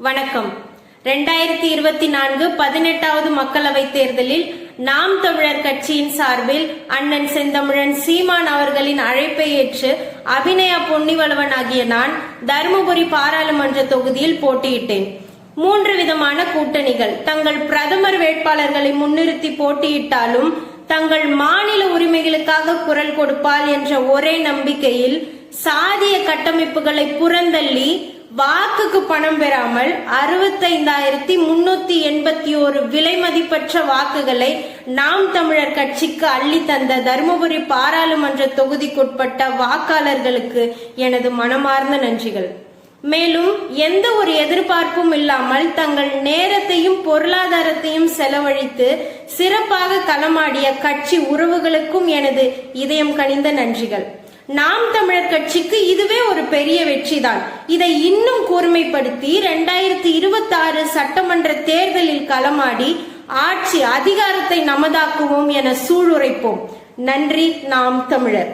வணக்கம். ரெண்டாயிரத்தி இருபத்தி நான்கு பதினெட்டாவது மக்களவைத் தேர்தலில் நாம் தமிழர் கட்சியின் சார்பில் அண்ணன் செந்தமிழன் சீமான் அவர்களின் அழைப்பை ஏற்று அபிநயா பொன்னிவளவன் ஆகிய நான் தருமபுரி பாராளுமன்ற தொகுதியில் போட்டியிட்டேன். மூன்று விதமான கூட்டணிகள். தங்கள் பிரதமர் வேட்பாளர்களை முன்னிறுத்தி போட்டியிட்டாலும் தங்கள் மாநில உரிமைகளுக்காக குரல் கொடுப்பால் என்ற ஒரே நம்பிக்கையில் சாதிய கட்டமைப்புகளை புறந்தள்ளி வாக்குக்கு பணம் பெறாமல் அறுபத்தைந்தாயிரத்தி முன்னூத்தி எண்பத்தி ஒரு விலை மதிப்பற்ற வாக்குகளை நாம் தமிழர் கட்சிக்கு அள்ளி தந்த தருமபுரி பாராளுமன்ற தொகுதிக்குட்பட்ட வாக்காளர்களுக்கு எனது மனமார்ந்த நன்றிகள். மேலும் எந்த ஒரு எதிர்பார்ப்பும் இல்லாமல் தங்கள் நேரத்தையும் பொருளாதாரத்தையும் செலவழித்து சிறப்பாக களமாடிய கட்சி உறவுகளுக்கும் எனது இதயம் கனிந்த நன்றிகள். நாம் தமிழர் கட்சிக்கு இதுவே ஒரு பெரிய வெற்றி தான் இதை இன்னும் கூர்மைப்படுத்தி ரெண்டாயிரத்தி இருபத்தி ஆறு சட்டமன்ற தேர்தலில் களமாடி ஆட்சி அதிகாரத்தை நமதாக்குவோம் என சூளுரைப்போம். நன்றி நாம் தமிழர்.